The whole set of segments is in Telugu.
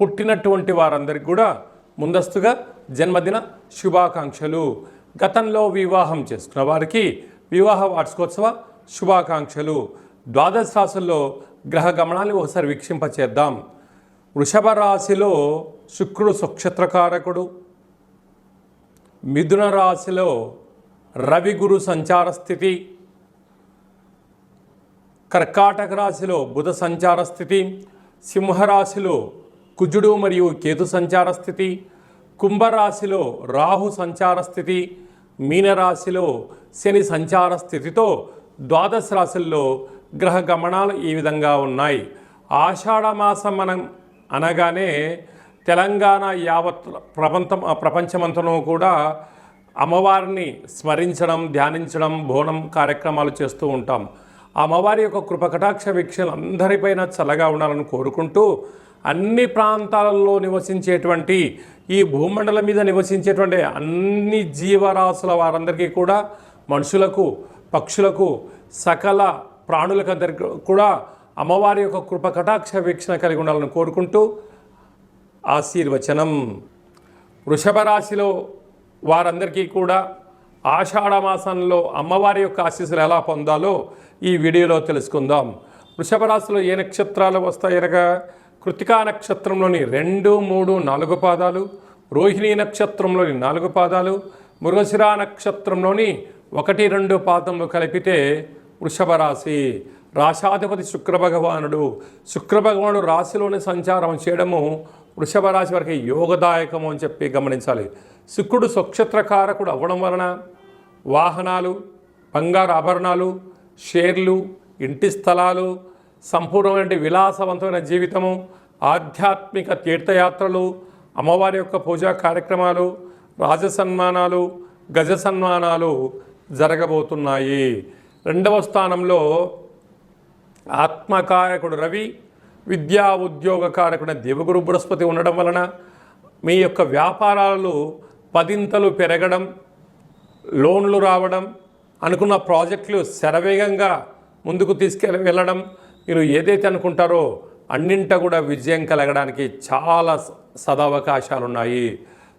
పుట్టినటువంటి వారందరికీ కూడా ముందస్తుగా జన్మదిన శుభాకాంక్షలు. గతంలో వివాహం చేసుకున్న వారికి వివాహ వార్షికోత్సవ శుభాకాంక్షలు. ద్వాదశ రాశుల్లో గ్రహ గమనాన్ని ఒకసారి వీక్షింపచేద్దాం. వృషభ రాశిలో శుక్రుడు సుక్షత్రకారకుడు మిథున రాశిలో రవి గురు సంచార స్థితి. కర్కాటక రాశిలో బుధ సంచార స్థితి. సింహరాశిలో కుజుడు మరియు కేతు సంచార స్థితి కుంభరాశిలో రాహు సంచార స్థితి మీనరాశిలో శని సంచార స్థితితో ద్వాదశ రాశుల్లో గ్రహ గమనాలు ఈ విధంగా ఉన్నాయి. ఆషాఢమాసం మనం అనగానే తెలంగాణ యావత్ ప్రపంచం ప్రపంచమంతనూ కూడా అమ్మవారిని స్మరించడం ధ్యానించడం బోనం కార్యక్రమాలు చేస్తూ ఉంటాం. ఆ అమ్మవారి యొక్క కృపకటాక్ష వీక్షలు అందరిపైన చల్లగా ఉండాలని కోరుకుంటూ అన్ని ప్రాంతాలలో నివసించేటువంటి ఈ భూమండలం మీద నివసించేటువంటి అన్ని జీవరాశుల వారందరికీ కూడా మనుషులకు పక్షులకు సకల ప్రాణులకందరికీ కూడా అమ్మవారి యొక్క కృప కటాక్ష వీక్షణ కలిగి ఉండాలని కోరుకుంటూ ఆశీర్వచనం. వృషభ రాశిలో వారందరికీ కూడా ఆషాఢ మాసంలో అమ్మవారి యొక్క ఆశీస్సులు ఎలా పొందాలో ఈ వీడియోలో తెలుసుకుందాం. వృషభ రాశిలో ఏ నక్షత్రాలు వస్తాయనగా కృతికా నక్షత్రంలోని రెండు మూడు నాలుగు పాదాలు రోహిణీ నక్షత్రంలోని నాలుగు పాదాలు మృగశిరా నక్షత్రంలోని ఒకటి రెండు పాదములు కలిపితే వృషభ రాశి. రాశాధిపతి శుక్ర భగవానుడు. రాశిలోని సంచారం చేయడము వృషభ రాశి వారికి యోగదాయకము అని చెప్పి గమనించాలి. శుక్రుడు స్వక్షత్రకారకుడు అవ్వడం వలన వాహనాలు బంగారు ఆభరణాలు షేర్లు ఇంటి స్థలాలు సంపూర్ణమైన విలాసవంతమైన జీవితము ఆధ్యాత్మిక తీర్థయాత్రలు అమ్మవారి యొక్క పూజా కార్యక్రమాలు రాజ సన్మానాలు గజ సన్మానాలు జరగబోతున్నాయి. రెండవ స్థానంలో ఆత్మకారకుడు రవి విద్యా ఉద్యోగ కారకుడు దేవగురు బృహస్పతి ఉండడం వలన మీ యొక్క వ్యాపారాలు పదింతలు పెరగడం లోన్లు రావడం అనుకున్న ప్రాజెక్టులు శరవేగంగా ముందుకు తీసుకెళ్ళి వెళ్ళడం మీరు ఏదైతే అనుకుంటారో అన్నింట కూడా విజయం కలగడానికి చాలా సదావకాశాలు ఉన్నాయి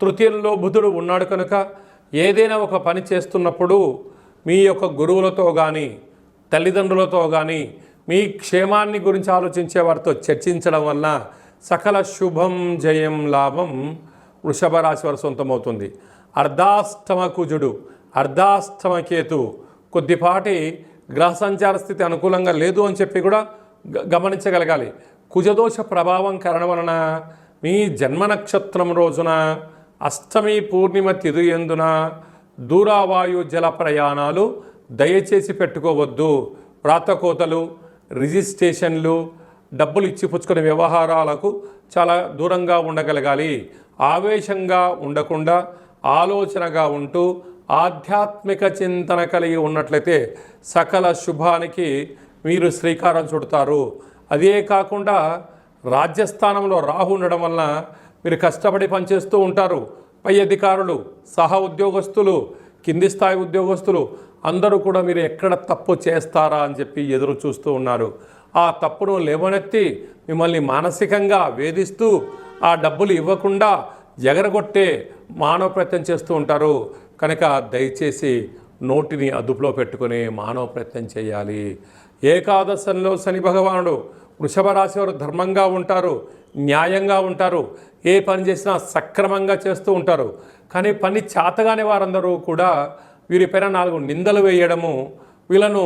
తృతీయంలో బుధుడు ఉన్నాడు కనుక ఏదైనా ఒక పని చేస్తున్నప్పుడు మీ యొక్క గురువులతో కానీ తల్లిదండ్రులతో కానీ మీ క్షేమాన్ని గురించి ఆలోచించే వారితో చర్చించడం వలన సకల శుభం జయం లాభం వృషభ రాశి వారి సొంతమవుతుంది. అర్ధాష్టమ కుజుడు అర్ధాష్టమ కేతు కొద్దిపాటి గ్రహ సంచార స్థితి అనుకూలంగా లేదు అని చెప్పి కూడా గ- గమనించగలగాలి. కుజదోష ప్రభావం కారణం వలన మీ జన్మ నక్షత్రం రోజున అష్టమి పూర్ణిమ తిథి ఎందున దూరావాయు జల ప్రయాణాలు దయచేసి పెట్టుకోవద్దు. ప్రాతకోతలు రిజిస్ట్రేషన్లు డబ్బులు ఇచ్చి పుచ్చుకునే వ్యవహారాలకు చాలా దూరంగా ఉండగలగాలి. ఆవేశంగా ఉండకుండా ఆలోచనగా ఉంటూ ఆధ్యాత్మిక చింతన కలిగి ఉన్నట్లయితే సకల శుభానికి మీరు శ్రీకారం చుడతారు. అదే కాకుండా రాజ్యస్థానంలో రాహు ఉండడం వలన మీరు కష్టపడి పనిచేస్తూ ఉంటారు. పై అధికారులు సహ ఉద్యోగస్తులు కింది స్థాయి ఉద్యోగస్తులు అందరూ కూడా మీరు ఎక్కడ తప్పు చేస్తారా అని చెప్పి ఎదురు చూస్తూ ఉన్నారు. ఆ తప్పును లేవనెత్తి మిమ్మల్ని మానసికంగా వేధిస్తూ ఆ డబ్బులు ఇవ్వకుండా ఎగరగొట్టే మానవ ప్రయత్నం చేస్తూ ఉంటారు. కనుక దయచేసి నోటిని అదుపులో పెట్టుకుని మానవ ప్రయత్నం చేయాలి. ఏకాదశంలో శని భగవానుడు వృషభ రాశి వారు ధర్మంగా ఉంటారు న్యాయంగా ఉంటారు ఏ పని చేసినా సక్రమంగా చేస్తూ ఉంటారు. కానీ పని చేతగానే వారందరూ కూడా వీరిపైన నాలుగు నిందలు వేయడము వీళ్ళను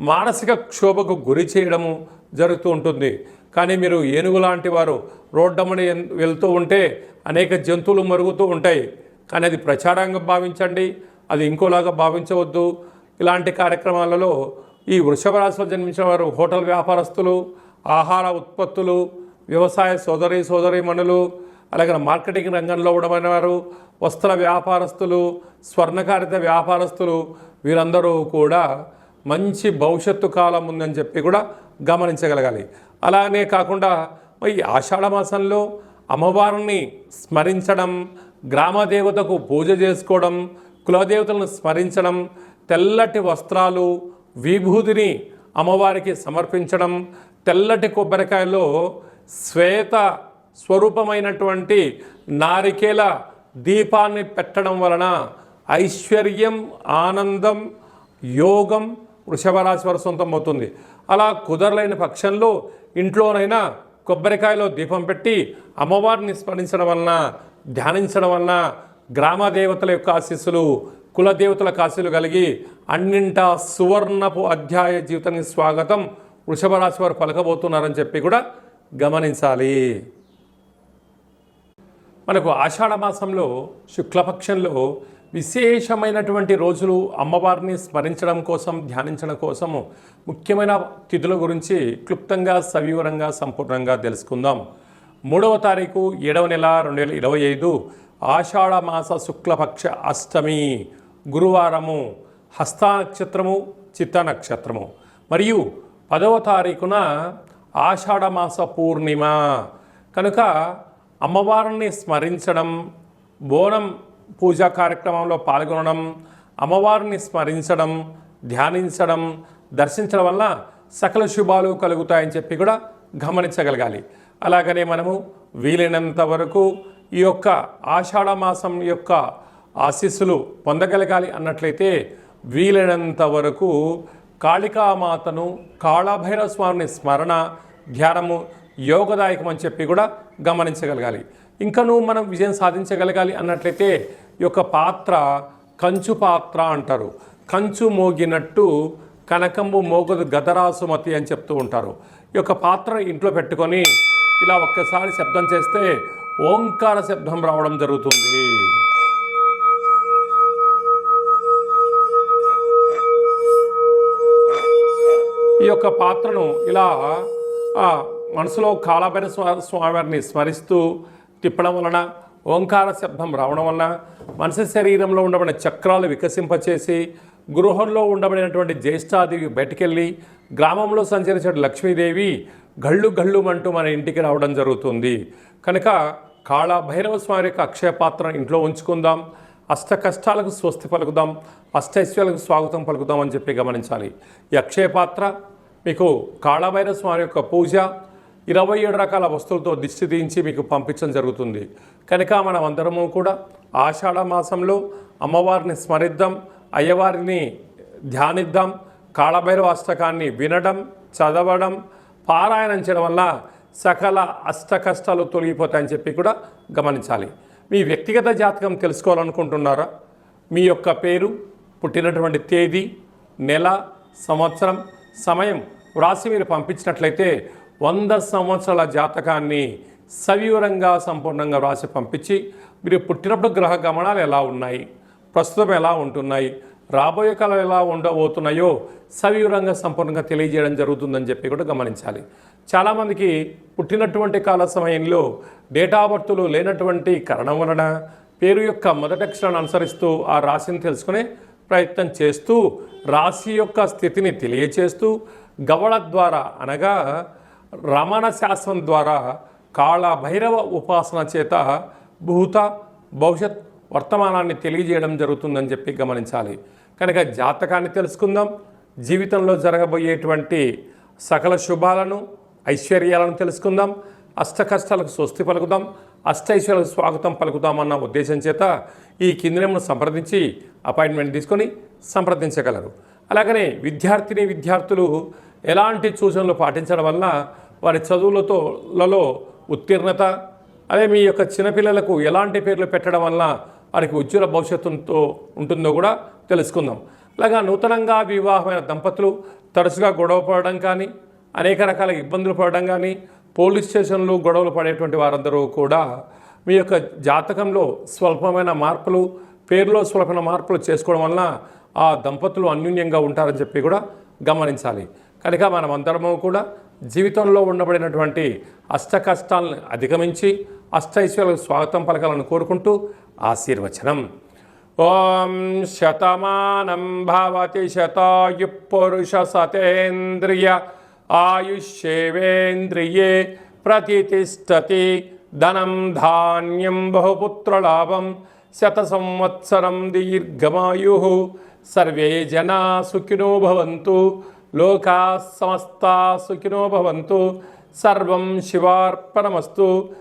మానసిక క్షోభకు గురి చేయడము జరుగుతూ ఉంటుంది. కానీ మీరు ఏనుగు లాంటి వారు రోడ్డమ్మని వెళ్తూ ఉంటే అనేక జంతువులు మరుగుతూ ఉంటాయి. కానీ అది ప్రచారంగా భావించండి అది ఇంకోలాగా భావించవద్దు. ఇలాంటి కార్యక్రమాలలో ఈ వృషభ రాశిలో జన్మించిన వారు హోటల్ వ్యాపారస్తులు ఆహార ఉత్పత్తులు వ్యవసాయ సోదరి సోదరీమణులు అలాగే మార్కెటింగ్ రంగంలో ఉండమైన వారు వస్త్ర వ్యాపారస్తులు స్వర్ణకారిత వ్యాపారస్తులు వీరందరూ కూడా మంచి భవిష్యత్తు కాలం ఉందని చెప్పి కూడా గమనించగలగాలి. అలానే కాకుండా ఈ ఆషాఢ మాసంలో అమ్మవారిని స్మరించడం గ్రామదేవతకు పూజ చేసుకోవడం కులదేవతలను స్మరించడం తెల్లటి వస్త్రాలు విభూతిని అమ్మవారికి సమర్పించడం తెల్లటి కొబ్బరికాయలో శ్వేత స్వరూపమైనటువంటి నారికేల దీపాన్ని పెట్టడం వలన ఐశ్వర్యం ఆనందం యోగం వృషభరాశి వారు సొంతం అవుతుంది అలా కుదరలేని పక్షంలో ఇంట్లోనైనా కొబ్బరికాయలో దీపం పెట్టి అమ్మవారిని స్మరించడం వలన ధ్యానించడం వలన గ్రామ దేవతల యొక్క ఆశీస్సులు కులదేవతల కాశీలు కలిగి అన్నింటా సువర్ణపు అధ్యాయ జీవితానికి స్వాగతం వృషభ రాశి వారు పలకబోతున్నారని చెప్పి కూడా గమనించాలి. మనకు ఆషాఢ మాసంలో శుక్లపక్షంలో విశేషమైనటువంటి రోజులు అమ్మవారిని స్మరించడం కోసం ధ్యానించడం కోసము ముఖ్యమైన తిథుల గురించి క్లుప్తంగా సవివరంగా సంపూర్ణంగా తెలుసుకుందాం. మూడవ తారీఖు ఏడవ నెల రెండు వేల ఇరవై ఐదు ఆషాఢ మాస శుక్లపక్ష అష్టమి గురువారము హస్తా నక్షత్రము చిత్త నక్షత్రము. మరియు పదవ తారీఖున ఆషాఢ మాస పూర్ణిమ. కనుక అమ్మవారిని స్మరించడం బోనం పూజా కార్యక్రమంలో పాల్గొనడం అమ్మవారిని స్మరించడం ధ్యానించడం దర్శించడం వల్ల సకల శుభాలు కలుగుతాయని చెప్పి కూడా గమనించగలగాలి. అలాగనే మనము వీలైనంత వరకు ఈ యొక్క ఆషాఢ మాసం యొక్క ఆశీస్సులు పొందగలగాలి అన్నట్లయితే వీలైనంత వరకు కాళికామాతను కాళభైరవ స్వామిని స్మరణ ధ్యానము యోగదాయకం అని చెప్పి కూడా గమనించగలగాలి. ఇంకను మనం విజయం సాధించగలగాలి అన్నట్లయితే ఈ యొక్క పాత్ర కంచు పాత్ర అంటారు. కంచు మోగినట్టు కనకంబు మోగదు గదరాసుమతి అని చెప్తూ ఉంటారు. ఈ యొక్క పాత్ర ఇంట్లో పెట్టుకొని ఇలా ఒక్కసారి శబ్దం చేస్తే ఓంకార శబ్దం రావడం జరుగుతుంది. ఈ యొక్క పాత్రను ఇలా మనసులో కాలభైర స్వామివారిని స్మరిస్తూ తిప్పడం వలన ఓంకార శబ్దం రావడం వలన మనిషి శరీరంలో ఉండబడిన చక్రాలు వికసింపచేసి గృహంలో ఉండబడినటువంటి జ్యేష్ఠాది బయటికెళ్ళి గ్రామంలో సంచరించే లక్ష్మీదేవి. గళ్ళు గళ్ళు అంటూ మన ఇంటికి రావడం జరుగుతుంది. కనుక కాళ భైరవ స్వామి యొక్క అక్షయ పాత్ర ఇంట్లో ఉంచుకుందాం. అష్ట కష్టాలకు స్వస్తి పలుకుదాం. అష్టైశ్వర్యాలకు స్వాగతం పలుకుదాం అని చెప్పి గమనించాలి. ఈ అక్షయ పాత్ర మీకు కాళభైరవ స్వామి యొక్క పూజ ఇరవై ఏడు రకాల వస్తువులతో దిష్టి తీయించి మీకు పంపించడం జరుగుతుంది. కనుక మనం అందరము కూడా ఆషాఢ మాసంలో అమ్మవారిని స్మరిద్దాం అయ్యవారిని ధ్యానిద్దాం. కాళభైరవ అష్టకాన్ని వినడం చదవడం పారాయణం చేయడం వల్ల సకల అష్ట కష్టాలు తొలగిపోతాయని చెప్పి కూడా గమనించాలి. మీ వ్యక్తిగత జాతకం తెలుసుకోవాలనుకుంటున్నారా? మీ యొక్క పేరు పుట్టినటువంటి తేదీ నెల సంవత్సరం సమయం వ్రాసి మీరు పంపించినట్లయితే వంద సంవత్సరాల జాతకాన్ని సవివరంగా సంపూర్ణంగా వ్రాసి పంపించి మీరు పుట్టినప్పుడు గ్రహ గమనాలు ఎలా ఉన్నాయి? ప్రస్తుతం ఎలా ఉంటున్నాయి? రాబోయే కాలం ఎలా ఉండబోతున్నాయో సవివరంగా సంపూర్ణంగా తెలియజేయడం జరుగుతుందని చెప్పి కూడా గమనించాలి. చాలామందికి పుట్టినటువంటి కాల సమయంలో డేటా బర్తులు లేనటువంటి కారణం వలన పేరు యొక్క మొదటి అక్షరాన్ని అనుసరిస్తూ ఆ రాశిని తెలుసుకునే ప్రయత్నం చేస్తూ రాశి యొక్క స్థితిని తెలియచేస్తూ గవళ ద్వారా అనగా రమణ శాస్త్రం ద్వారా కాళ భైరవ ఉపాసన చేత భూత భవిష్యత్ వర్తమానాన్ని తెలియజేయడం జరుగుతుందని చెప్పి గమనించాలి. కనుక జాతకాన్ని తెలుసుకుందాం. జీవితంలో జరగబోయేటువంటి సకల శుభాలను ఐశ్వర్యాలను తెలుసుకుందాం. అష్ట కష్టాలకు స్వస్తి పలుకుదాం. అష్టైశ్వర్యాలకు స్వాగతం పలుకుదామన్న ఉద్దేశం చేత ఈ కింది నెంబర్ను సంప్రదించి అపాయింట్మెంట్ తీసుకొని సంప్రదించగలరు. అలాగనే విద్యార్థిని విద్యార్థులు ఎలాంటి సూచనలు పాటించడం వలన వారి చదువులతో లలో ఉత్తీర్ణత అదే మీ యొక్క చిన్నపిల్లలకు ఎలాంటి పేర్లు పెట్టడం వలన వారికి ఉజ్వల భవిష్యత్తుతో ఉంటుందో కూడా తెలుసుకుందాం. అలాగా నూతనంగా వివాహమైన దంపతులు తరచుగా గొడవ పడడం కానీ అనేక రకాల ఇబ్బందులు పడడం కానీ పోలీస్ స్టేషన్లు గొడవలు పడేటువంటి వారందరూ కూడా మీ యొక్క జాతకంలో స్వల్పమైన మార్పులు పేరులో స్వల్పమైన మార్పులు చేసుకోవడం వలన ఆ దంపతులు అన్యూన్యంగా ఉంటారని చెప్పి కూడా గమనించాలి. కనుక మనం అందరము కూడా జీవితంలో ఉండబడినటువంటి అష్ట కష్టాలను అధిగమించి అష్టైశ్వర్యాలకు స్వాగతం పలకాలని కోరుకుంటూ ఆశీర్వచనం. ఓం శతమానం భవతి శతాయు పురుష సతేంద్రియ ఆయుష్యేవేంద్రియే ప్రతిష్టతి ధనం ధాన్యం బహుపుత్రలాభం శత సంవత్సరం దీర్ఘమాయు. సర్వే జనా సుఖినో భవంతు లోకా సమస్త సుఖినో భవంతు. సర్వం శివార్పణమస్తు.